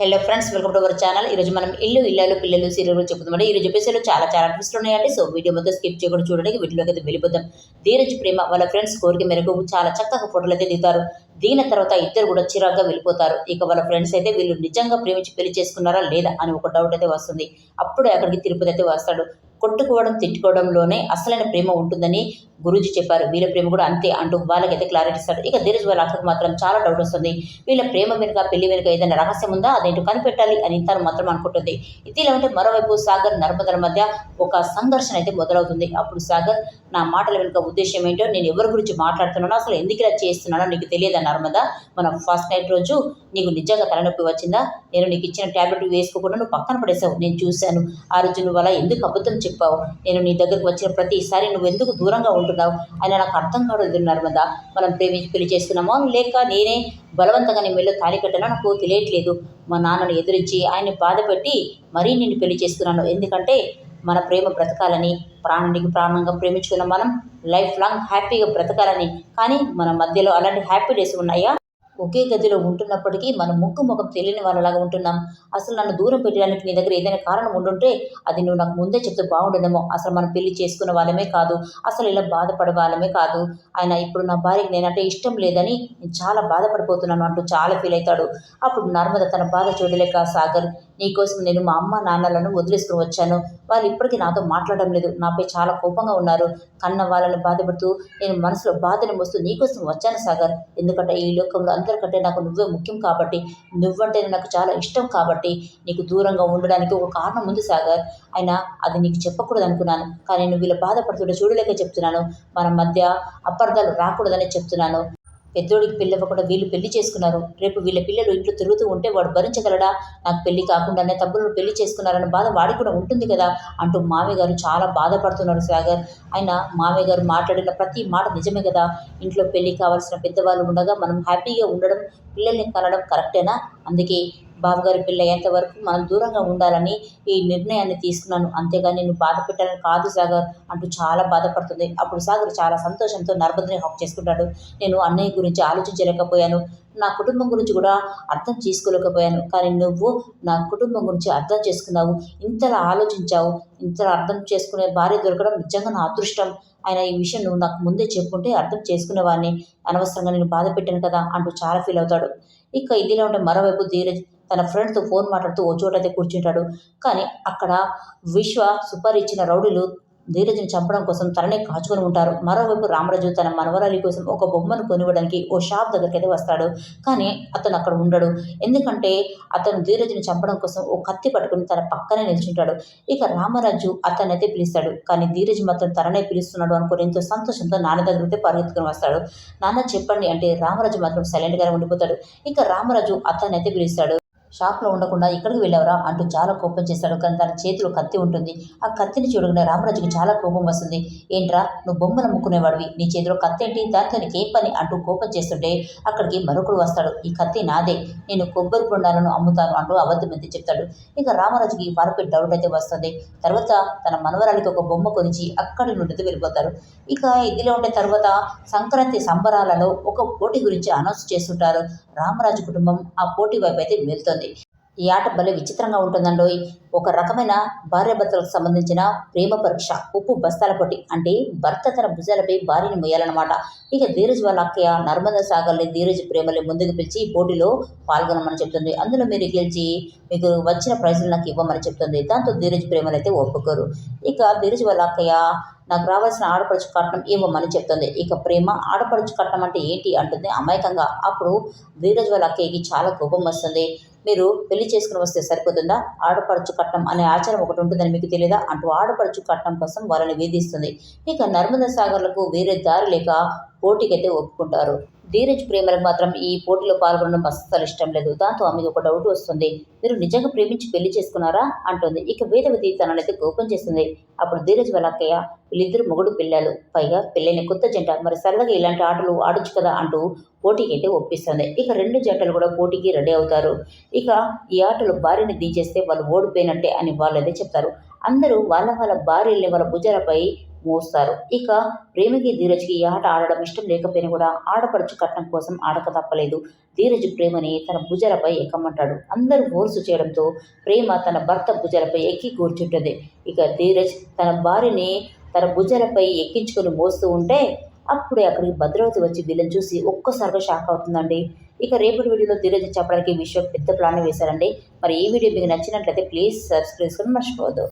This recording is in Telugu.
Hello friends welcome to our channel ఈరోజు మనం ఇల్లు ఇల్లాలు పిల్లలు సీరియల్ గురించి చెప్తున్నాం ఈరోజు ఎపిసోడ్లో చాలా చాలా ట్విస్ట్లు ఉన్నాయండి. సో వీడియో మొత్తం స్కిప్ చేయకుండా చూడడానికి వీటిలోకి అయితే వెళ్ళిపోతాం ధీరజ్ ప్రేమ వాళ్ళ ఫ్రెండ్స్ కోరిక మేరకు చాలా చక్కగా ఫోటోలు అయితే దిగుతారు. దిగిన తర్వాత ఇద్దరు కూడా చిరాగ్గా వెళ్ళిపోతారు. ఇక వాళ్ళ ఫ్రెండ్స్ అయితే వీళ్ళు నిజంగా ప్రేమించి పెళ్ళి చేసుకున్నారా లేదా అని ఒక డౌట్ అయితే వస్తుంది. అప్పుడు అక్కడికి తిరుపతి అయితే వస్తాడు. కొట్టుకోవడం తిట్టుకోవడంలోనే అసలైన ప్రేమ ఉంటుందని గురూజీ చెప్పారు. వీళ్ళ ప్రేమ కూడా అంతే అంటూ వాళ్ళకైతే క్లారిటీ ఇస్తారు ఇక ధీరజ్ వాళ్ళ అక్కకు మాత్రం చాలా డౌట్ వస్తుంది. వీళ్ళ ప్రేమ వెనుక పెళ్ళి వెనుక ఏదైనా రహస్యం ఉందా? అదేంటో కనిపెట్టాలి అని తను మాత్రం అనుకుంటుంది. ఇదిలా ఉంటే మరోవైపు సాగర్ నర్మదల మధ్య ఒక సంఘర్షణ అయితే మొదలవుతుంది. అప్పుడు సాగర్ నా మాటల వెనుక ఉద్దేశం ఏంటో నేను ఎవరి గురించి మాట్లాడుతున్నానో అసలు ఎందుకు ఇలా చేస్తున్నానో నీకు తెలియదా నర్మద? మనం ఫస్ట్ నైట్ రోజు నీకు నిజంగా తలనొప్పి వచ్చిందా? నేను నీకు ఇచ్చిన ట్యాబ్లెట్ వేసుకోకుండా నువ్వు పక్కన పడేసావు. నేను చూశాను. ఆ రోజు నువ్వు అలా ఎందుకు అబద్ధం చెప్పావు? నేను నీ దగ్గరకు వచ్చిన ప్రతిసారి నువ్వు ఎందుకు దూరంగా ఉంటున్నావు అని నాకు అర్థం కాదు నర్మద మనం ప్రేమించి పెళ్ళి చేస్తున్నామో? లేక నేనే బలవంతంగా నీ మెల్లో తాళికట్టనో నాకు తెలియట్లేదు. మా నాన్నను ఎదిరించి ఆయన్ని బాధపెట్టి మరీ నిన్ను పెళ్ళి చేస్తున్నాను. ఎందుకంటే మన ప్రేమ బ్రతకాలని ప్రాణానికి ప్రాణంగా ప్రేమించుకున్న మనం లైఫ్ లాంగ్ హ్యాపీగా బ్రతకాలని. కానీ మన మధ్యలో అలాంటి హ్యాపీ డేస్ ఉన్నాయా? ఒకే గదిలో ఉంటున్నప్పటికీ మనం ముక్కు ముఖం తెలియని వాళ్ళలాగా ఉంటున్నాం. అసలు నన్ను దూరం పెట్టడానికి నీ దగ్గర ఏదైనా కారణం ఉండుంటే అది నువ్వు నాకు ముందే చెప్తే బాగుండదేమో. అసలు మనం పెళ్ళి చేసుకున్న వాళ్ళమే కాదు అసలు ఇలా బాధపడే వాళ్ళమే కాదు. ఆయన ఇప్పుడు నా భార్యకి నేనంటే ఇష్టం లేదని నేను చాలా బాధపడిపోతున్నాను అంటూ చాలా ఫీల్ అవుతాడు. అప్పుడు నర్మద తన బాధ చూడలేక సాగర్ నీకోసం నేను మా అమ్మ నాన్నలను వదిలేసుకుని వచ్చాను. వాళ్ళు ఇప్పటికీ నాతో మాట్లాడడం లేదు. నాపై చాలా కోపంగా ఉన్నారు. కన్న వాళ్ళని బాధపడుతూ నేను మనసులో బాధని మోస్తూ నీకోసం వచ్చాను సాగర్. ఎందుకంటే ఈ లోకంలో అందరికంటే నాకు నువ్వే ముఖ్యం కాబట్టి నువ్వంటే నాకు చాలా ఇష్టం కాబట్టి నీకు దూరంగా ఉండడానికి ఒక కారణం ఉంది సాగర్. అయినా అది నీకు చెప్పకూడదు అనుకున్నాను. కానీ నువ్వు వీళ్ళు బాధపడుతుంటే చూడలేక చెప్తున్నాను. మన మధ్య అపార్థాలు రాకూడదని చెప్తున్నాను. పెద్దోడికి పెళ్ళి అవ్వకుండా వీళ్ళు పెళ్ళి చేసుకున్నారు. రేపు వీళ్ళ పిల్లలు ఇంట్లో తిరుగుతూ ఉంటే వాడు భరించగలడా? నాకు పెళ్ళి కాకుండానే తమ్ముళ్ళు పెళ్ళి చేసుకున్నారన్న బాధ వాడికి కూడా ఉంటుంది కదా? అంటూ మామయ్య గారు చాలా బాధపడుతున్నారు సాగర్. ఆయన మామయ్య గారు మాట్లాడిన ప్రతి మాట నిజమే కదా? ఇంట్లో పెళ్ళి కావాల్సిన పెద్దవాళ్ళు ఉండగా మనం హ్యాపీగా ఉండడం పిల్లల్ని కనడం కరెక్టేనా? అందుకే బావగారి పిల్ల ఎంతవరకు మనం దూరంగా ఉండాలని ఈ నిర్ణయాన్ని తీసుకున్నాను. అంతేగాని నేను బాధ పెట్టాలని కాదు సాగర్ అంటూ చాలా బాధపడుతుంది. అప్పుడు సాగర్ చాలా సంతోషంతో నర్మదని హాక్ చేసుకుంటాడు. నేను అన్నయ్య గురించి ఆలోచించలేకపోయాను. నా కుటుంబం గురించి కూడా అర్థం చేసుకోలేకపోయాను. కానీ నువ్వు నా కుటుంబం గురించి అర్థం చేసుకున్నావు. ఇంతలా ఆలోచించావు. ఇంతలా అర్థం చేసుకునే భార్య దొరకడం నిజంగా నా అదృష్టం. ఆయన ఈ విషయం నువ్వు నాకు ముందే చెప్పుకుంటే అర్థం చేసుకునేవాడిని. అనవసరంగా నేను బాధ పెట్టాను కదా అంటూ చాలా ఫీల్ అవుతాడు. ఇక ఇదిలా ఉంటే మరోవైపు ధీరజ్ తన ఫ్రెండ్తో ఫోన్ మాట్లాడుతూ ఓ చోట అయితే కూర్చుంటాడు. కానీ అక్కడ విశ్వ సుపారీ ఇచ్చిన రౌడీలు ధీరజ్ని చంపడం కోసం తననే కాచుకొని ఉంటారు. మరోవైపు రామరాజు తన మనవరాలి కోసం ఒక బొమ్మను కొనివ్వడానికి ఓ షాప్ దగ్గరికి అయితే వస్తాడు. కానీ అతను అక్కడ ఉండడు. ఎందుకంటే అతను ధీరజ్ని చంపడం కోసం ఓ కత్తి పట్టుకుని తన పక్కనే నిల్చుంటాడు. ఇక రామరాజు అతనైతే పిలుస్తాడు. కానీ ధీరజ్ మాత్రం తననే పిలుస్తున్నాడు అనుకుని ఎంతో సంతోషంతో నాన్న దగ్గర అయితే పరిగెత్తుకుని వస్తాడు. నాన్న చెప్పండి అంటే రామరాజు మాత్రం సైలెంట్గానే ఉండిపోతాడు. ఇక రామరాజు అతనైతే పిలుస్తాడు. షాప్లో ఉండకుండా ఇక్కడికి వెళ్ళావరా అంటూ చాలా కోపం చేస్తాడు కానీ తన చేతిలో కత్తి ఉంటుంది. ఆ కత్తిని చూడగానే రామరాజుకి చాలా కోపం వస్తుంది. ఏంట్రా నువ్వు బొమ్మను అమ్ముకునేవాడివి నీ చేతిలో కత్తి ఏంటి దాంతో నీకేం పని? అంటూ కోపం చేస్తుంటే అక్కడికి మరొకడు వస్తాడు. ఈ కత్తి నాదే. నేను కొబ్బరి బొండాలను అమ్ముతాను అంటూ అబద్ధం చెప్తాడు. ఇక రామరాజుకి వారిపై డౌట్ అయితే వస్తుంది. తర్వాత తన మనవరాలికి ఒక బొమ్మ కొనిచి అక్కడి నుండి వెళ్ళిపోతారు. ఇక ఇదిలో ఉండే తర్వాత సంక్రాంతి సంబరాలలో ఒక పోటీ గురించి అనౌన్స్ చేస్తుంటారు. రామరాజు కుటుంబం ఆ పోటీ వైపు అయితే వెళ్తుంది. ఈ ఆట భలే విచిత్రంగా ఉంటుందండోయ్. ఒక రకమైన భార్యాభర్తలకు సంబంధించిన ప్రేమ పరీక్ష ఉప్పు బస్తాల పొట్టి అంటే భర్త తన భుజాలపై భార్యని మొయ్యాలన్నమాట ఇక ధీరజ్ వాళ్ళ అక్కయ్య నర్మద సాగర్ని ధీరజ్ ప్రేమని ముందుకు పిలిచి పోటీలో పాల్గొనమని చెప్తుంది. అందులో మీరు గెలిచి మీకు వచ్చిన ప్రైజులు నాకు ఇవ్వమని చెప్తుంది. దాంతో ధీరజ్ ప్రేమలు అయితే ఒప్పుకోరు. ఇక ధీరజ్ వాళ్ళ అక్కయ్య నాకు రావాల్సిన ఆడపడుచు కట్నం ఇవ్వమని చెప్తుంది. ఇక ప్రేమ ఆడపడుచు కట్నం అంటే ఏంటి? అంటుంది అమాయకంగా. అప్పుడు ధీరజ్ వాళ్ళ అక్కయ్యకి చాలా కోపం వస్తుంది. మీరు పెళ్ళి చేసుకుని వస్తే సరిపోతుందా? ఆడపడుచు కట్నం అనే ఆచారం ఒకటి ఉంటుందని మీకు తెలియదా? అంటూ ఆడపడుచు కట్నం కోసం వాళ్ళని వేధిస్తుంది. ఇక నర్మదా సాగర్లకు వేరే దారి లేక పోటీకైతే ఒప్పుకుంటారు. ధీరజ్ ప్రేమలకు మాత్రం ఈ పోటీలో పాల్గొనడం అస్సలు ఇష్టం లేదు. దాంతో ఆమెకు ఒక డౌట్ వస్తుంది. మీరు నిజంగా ప్రేమించి పెళ్ళి చేసుకున్నారా? అంటుంది. ఇక వేదవతి తననైతే కోపం చేస్తుంది. అప్పుడు ధీరజ్ వాళ్ళ అక్కయ్య వీళ్ళిద్దరు మొగుడు పిల్లలు. పైగా పెళ్ళైన కొత్త జంట. మరి సరదాగా ఇలాంటి ఆటలు ఆడొచ్చు కదా అంటూ పోటీకి అయితే ఒప్పిస్తుంది. ఇక రెండు జంటలు కూడా పోటీకి రెడీ అవుతారు. ఇక ఈ ఆటలు భార్యని దించేస్తే వాళ్ళు ఓడిపోయినట్టే అని వాళ్ళు అయితే చెప్తారు. అందరూ వాళ్ళ వాళ్ళ భార్యల్ని వాళ్ళ భుజాలపై మోస్తారు. ఇక ప్రేమకి ధీరజ్కి ఈ ఆట ఆడడం ఇష్టం లేకపోయినా కూడా ఆడపడుచు కట్నం కోసం ఆడక తప్పలేదు. ధీరజ్ ప్రేమని తన భుజలపై ఎక్కమంటాడు. అందరూ ఓర్సు చేయడంతో ప్రేమ తన భర్త భుజలపై ఎక్కి కూర్చుంటుంది. ఇక ధీరజ్ తన భార్యని తన భుజలపై ఎక్కించుకొని మోస్తూ ఉంటే అప్పుడే అక్కడికి భద్రావతి వచ్చి వీళ్ళని చూసి ఒక్కసారిగా షాక్ అవుతుందండి. ఇక రేపటి వీడియోలో ధీరజ్ చెప్పడానికి విషయం పెద్ద ప్లాన్ వేశారండి. మరి ఈ వీడియో మీకు నచ్చినట్లయితే ప్లీజ్ సబ్స్క్రైబ్ చేసుకొని మర్చిపోవద్దు.